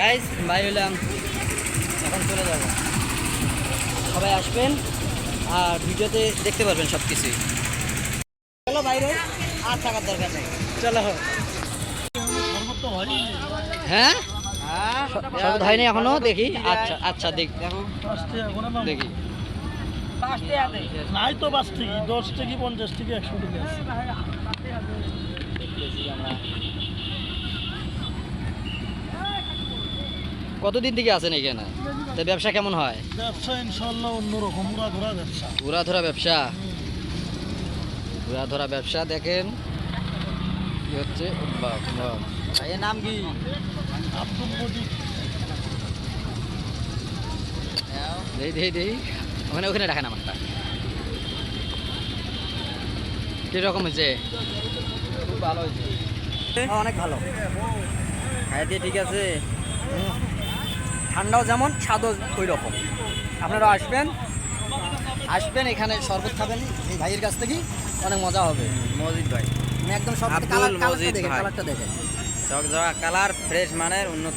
Guys bye হলাম এখন চলে যাব। সবাই আসবেন আর ভিডিওতে দেখতে পারবেন সব কিছুই চলো বাইরে আর থাকার দরকার নেই। চলো। হ্যাঁ? সব হয়নি এখনও দেখি। আচ্ছা আচ্ছা দেখ। দেখি। নাই তো পাঁচ টিকি দশ টিকি পঞ্চাশ টিকি একশো টিকি আছে কতদিন থেকে আছেন এখানে? তো ব্যবসা কেমন হয়? ব্যবসা ইনশাল্লাহ অন্যরকম উড়া ঘোরা ব্যবসা। ঘোরা ধরা ব্যবসা? ঘোরা ধরা ব্যবসা দেখেন। কি হচ্ছে? বাহ। নাম কি? আব্দুল মজিদ। দেই দেই দেই। ওখানে ওখানে রাখেন আমারটা। কীরকম হয়েছে? খুব ভালো হয়েছে। অনেক ভালো। খাইতে ঠিক আছে? ঠান্ডাও যেমন স্বাদও ওই রকম আপনারা আসবেন আসবেন এখানে শরবত খাবেন এই ভাইয়ের কাছ থেকে অনেক মজা হবে। মজিদ ভাই। একদম সব কালারটা দেখেন কালারটা দেখেন। কালার ফ্রেশ মানের উন্নত